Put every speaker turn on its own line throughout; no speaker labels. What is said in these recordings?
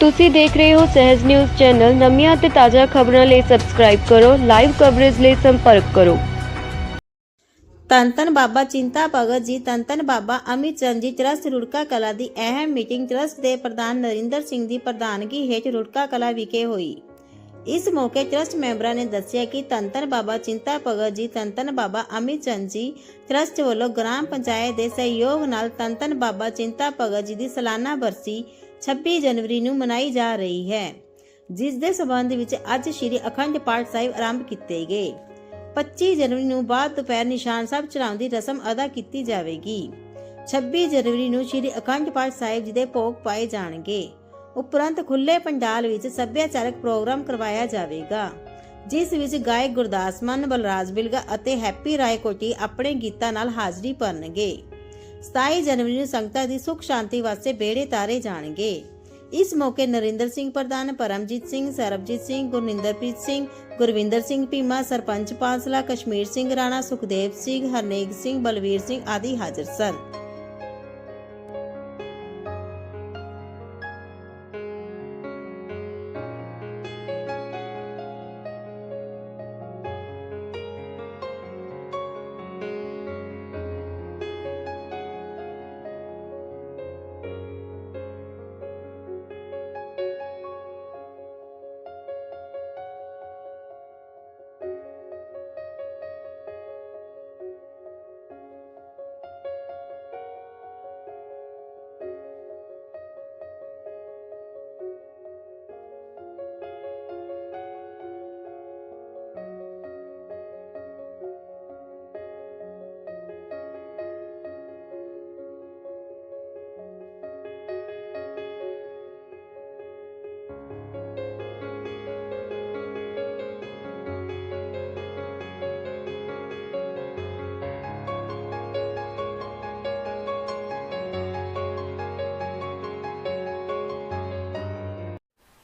ਤੁਸੀਂ ਦੇਖ ਰਹੇ ਹੋ ਸਹਿਜ ਨਿਊਜ਼ ਚੈਨਲ। ਨਵੀਆਂ ਅਤੇ ਤਾਜ਼ਾ ਖਬਰਾਂ ਲਈ ਸਬਸਕ੍ਰਾਈਬ ਕਰੋ ਲਾਈਵ ਕਵਰੇਜ ਲਈ ਸੰਪਰਕ ਕਰੋ।
ਧੰਨ ਧੰਨ ਬਾਬਾ ਚਿੰਤਾ ਭਗਤ ਜੀ ਧੰਨ ਬਾਬਾ ਅਮਿਤ ਚੰਦ ਜੀ ਟਰਸਟ ਰੁੜਕਾ ਕਲਾ ਦੀ ਅਹਿਮ ਮੀਟਿੰਗ ਟਰਸਟ ਦੇ ਪ੍ਰਧਾਨ ਨਰਿੰਦਰ ਸਿੰਘ ਦੀ ਪ੍ਰਧਾਨਗੀ ਹੇਠ ਰੁੜਕਾ ਕਲਾ ਵਿਖੇ ਹੋਈ। ਇਸ ਮੌਕੇ ਟਰਸਟ ਮੈਂਬਰਾਂ ਨੇ ਦੱਸਿਆ ਕਿ ਧੰਨ ਬਾਬਾ ਚਿੰਤਾ ਭਗਤ ਜੀ ਧੰਨ ਬਾਬਾ ਅਮਿਤ ਚੰਦ ਜੀ ਟਰਸਟ ਵੱਲੋਂ ਗ੍ਰਾਮ ਪੰਚਾਇਤ ਦੇ ਸਹਿਯੋਗ ਨਾਲ ਧੰਨ ਬਾਬਾ ਚਿੰਤਾ ਭਗਤ ਜੀ ਦੀ ਸਾਲਾਨਾ ਬਰਸੀ 26 ਜਨਵਰੀ ਨੂੰ ਮਨਾਈ ਜਾ ਰਹੀ ਹੈ, ਜਿਸ ਦੇ ਸਬੰਧ ਵਿੱਚ ਅੱਜ ਸ੍ਰੀ ਅਖੰਡ ਪਾਠ ਸਾਹਿਬ ਆਰੰਭ ਕੀਤੇ ਗਏ। 25 ਜਨਵਰੀ ਨੂੰ ਬਾਅਦ ਦੁਪਹਿਰ ਨਿਸ਼ਾਨ ਸਾਹਿਬ ਚੜਾਉਣ ਦੀ ਰਸਮ ਅਦਾ ਕੀਤੀ ਜਾਵੇਗੀ। 26 ਜਨਵਰੀ ਨੂੰ ਸ੍ਰੀ ਅਖੰਡ ਪਾਠ ਸਾਹਿਬ ਜੀ ਦੇ ਭੋਗ ਪਾਏ ਜਾਣਗੇ। ਉਪਰੰਤ ਖੁੱਲੇ ਪੰਡਾਲ ਵਿੱਚ ਸੱਭਿਆਚਾਰਕ ਪ੍ਰੋਗਰਾਮ ਕਰਵਾਇਆ ਜਾਵੇਗਾ, ਜਿਸ ਵਿੱਚ ਗਾਇਕ ਗੁਰਦਾਸ ਮਾਨ, ਬਲਰਾਜ ਬਿਲਗਾ ਅਤੇ ਹੈਪੀ ਰਾਏ ਕੋਟੀ ਆਪਣੇ ਗੀਤਾਂ ਨਾਲ ਹਾਜ਼ਰੀ ਭਰਨਗੇ। 27 ਜਨਵਰੀ ਨੂੰ ਸੰਗਤਾਂ ਦੀ ਸੁਖ ਸ਼ਾਂਤੀ ਵਾਸਤੇ ਬੇੜੇ ਤਾਰੇ ਜਾਣਗੇ। ਇਸ ਮੌਕੇ ਨਰਿੰਦਰ ਸਿੰਘ ਪ੍ਰਧਾਨ, ਪਰਮਜੀਤ ਸਿੰਘ, ਸਰਬਜੀਤ ਸਿੰਘ, ਗੁਰਨਿੰਦਰਪ੍ਰੀਤ ਸਿੰਘ, ਗੁਰਵਿੰਦਰ ਸਿੰਘ ਭੀਮਾ, ਸਰਪੰਚ ਪਾਂਸਲਾ, ਕਸ਼ਮੀਰ ਸਿੰਘ ਰਾਣਾ, ਸੁਖਦੇਵ ਸਿੰਘ, ਹਰਨੇਕ ਸਿੰਘ, ਬਲਵੀਰ ਸਿੰਘ ਆਦਿ ਹਾਜ਼ਰ ਸਨ।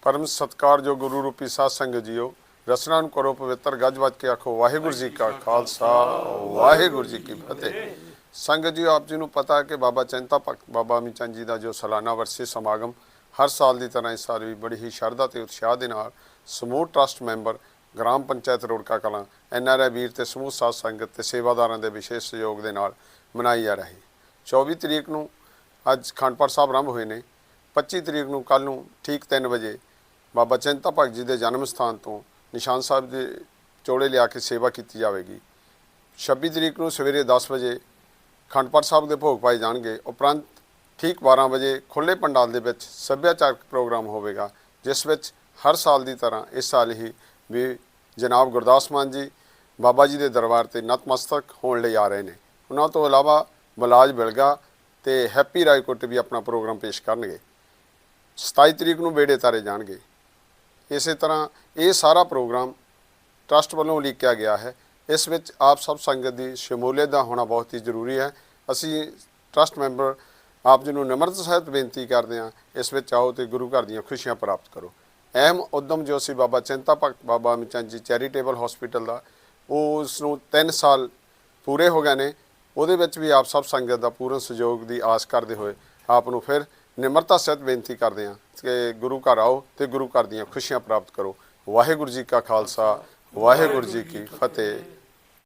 ਪਰਮ ਸਤਕਾਰਯੋਗ ਗੁਰੂ ਰੂਪੀ ਸਾਧ ਸੰਗਤ ਜੀਓ, ਰਸਨਾ ਨੂੰ ਕਰੋ ਪਵਿੱਤਰ, ਗੱਜ ਵੱਜ ਕੇ ਆਖੋ, ਵਾਹਿਗੁਰੂ ਜੀ ਕਾ ਖਾਲਸਾ, ਵਾਹਿਗੁਰੂ ਜੀ ਕੀ ਫਤਿਹ। ਸੰਗਤ ਜੀ ਆਪ ਜੀ ਨੂੰ ਪਤਾ ਹੈ ਕਿ ਬਾਬਾ ਚੈਂਤਾ ਭਗਤ, ਬਾਬਾ ਅਮੀ ਚੰਦ ਜੀ ਦਾ ਜੋ ਸਾਲਾਨਾ ਵਰਸੀ ਸਮਾਗਮ ਹਰ ਸਾਲ ਦੀ ਤਰ੍ਹਾਂ ਇਸ ਸਾਲ ਵੀ ਬੜੀ ਹੀ ਸ਼ਰਧਾ ਤੇ ਉਤਸ਼ਾਹ ਦੇ ਨਾਲ ਸਮੂਹ ਟਰਸਟ ਮੈਂਬਰ ਗ੍ਰਾਮ ਪੰਚਾਇਤ ਰੋੜਕਾ ਕਲਾਂ ਐਨਆਰਆਈ ਵੀਰ ਤੇ ਸਮੂਹ ਸਾਧ ਸੰਗਤ ਤੇ ਸੇਵਾਦਾਰਾਂ ਦੇ ਵਿਸ਼ੇਸ਼ ਸਹਿਯੋਗ ਦੇ ਨਾਲ ਮਨਾਈ ਜਾ ਰਹੀ। 24 ਤਰੀਕ ਨੂੰ ਅੱਜ ਖੰਡਪੜ ਸਾਹਿਬ ਆਰੰਭ ਹੋਏ ਨੇ 25 ਤਰੀਕ ਨੂੰ ਕੱਲ ਨੂੰ ਠੀਕ 3 ਵਜੇ ਬਾਬਾ ਚਿੰਤਾ ਭਗਤ ਜੀ ਦੇ ਜਨਮ ਸਥਾਨ ਤੋਂ ਨਿਸ਼ਾਨ ਸਾਹਿਬ ਦੇ ਚੋੜੇ ਲਿਆ ਕੇ ਸੇਵਾ ਕੀਤੀ ਜਾਵੇਗੀ। 26 ਤਰੀਕ ਨੂੰ ਸਵੇਰੇ 10 ਵਜੇ ਖੰਡਪੜ ਸਾਹਿਬ ਦੇ ਭੋਗ ਪਾਏ ਜਾਣਗੇ। ਉਪਰੰਤ ਠੀਕ 12 ਵਜੇ ਖੁੱਲੇ ਪੰਡਾਲ ਦੇ ਵਿੱਚ ਸੱਭਿਆਚਾਰਕ ਪ੍ਰੋਗਰਾਮ ਹੋਵੇਗਾ, ਜਿਸ ਵਿੱਚ ਹਰ ਸਾਲ ਦੀ ਤਰ੍ਹਾਂ ਇਸ ਸਾਲ ਹੀ ਵੀ ਜਨਾਬ ਗੁਰਦਾਸ ਮਾਨ ਜੀ ਬਾਬਾ ਜੀ ਦੇ ਦਰਬਾਰ ਤੇ ਨਤਮਸਤਕ ਹੋਣ ਲਈ ਆ ਰਹੇ ਨੇ। ਉਹਨਾਂ ਤੋਂ ਇਲਾਵਾ ਬਲਾਜ ਬਿਲਗਾ ਤੇ ਹੈਪੀ ਰਾਏਕੋਟ ਵੀ ਆਪਣਾ ਪ੍ਰੋਗਰਾਮ ਪੇਸ਼ ਕਰਨਗੇ। 27 ਤਰੀਕ ਨੂੰ ਬੇੜੇ ਤਾਰੇ ਜਾਣਗੇ। ਇਸੇ ਤਰ੍ਹਾਂ ਇਹ ਸਾਰਾ ਪ੍ਰੋਗਰਾਮ ਟਰਸਟ ਵੱਲੋਂ ਉਲੀਕਿਆ ਗਿਆ ਹੈ। ਇਸ ਵਿੱਚ ਆਪ ਸਭ ਸੰਗਤ ਦੀ ਸ਼ਮੂਲੀਅਤ ਦਾ ਹੋਣਾ ਬਹੁਤ ਹੀ ਜ਼ਰੂਰੀ ਹੈ। ਅਸੀਂ ਟਰਸਟ ਮੈਂਬਰ ਆਪ ਜੀ ਨੂੰ ਨਿਮਰਤਾ ਸਹਿਤ ਬੇਨਤੀ ਕਰਦੇ ਹਾਂ, ਇਸ ਵਿੱਚ ਆਓ ਤੇ ਗੁਰੂ ਘਰ ਦੀਆਂ ਖੁਸ਼ੀਆਂ ਪ੍ਰਾਪਤ ਕਰੋ। ਅਹਿਮ ਉਦਮ ਜੋ ਸੀ ਬਾਬਾ ਚਿੰਤਾ ਭਗਤ, ਬਾਬਾ ਅਮਿਚੰਦ ਜੀ ਚੈਰੀਟੇਬਲ ਹਸਪੀਟਲ ਦਾ ਉਹ ਉਸ ਨੂੰ 3 ਸਾਲ ਪੂਰੇ ਹੋ ਗਏ ਨੇ। ਉਹਦੇ ਵਿੱਚ ਵੀ ਆਪ ਸਭ ਸੰਗਤ ਦਾ ਪੂਰਨ ਸਹਿਯੋਗ ਦੀ ਆਸ ਕਰਦੇ ਹੋਏ ਆਪ ਨੂੰ ਫਿਰ ਨਿਮਰਤਾ ਸਹਿਤ ਬੇਨਤੀ ਕਰਦੇ ਹਾਂ। ਕਿ ਗੁਰੂ ਘਰ ਆਓ ਤੇ ਗੁਰੂ ਘਰ ਦੀਆਂ ਖੁਸ਼ੀਆਂ ਪ੍ਰਾਪਤ ਕਰੋ। ਵਾਹਿਗੁਰੂ ਜੀ ਕਾ ਖਾਲਸਾ, ਵਾਹਿਗੁਰੂ ਜੀ ਕੀ ਫਤਿਹ।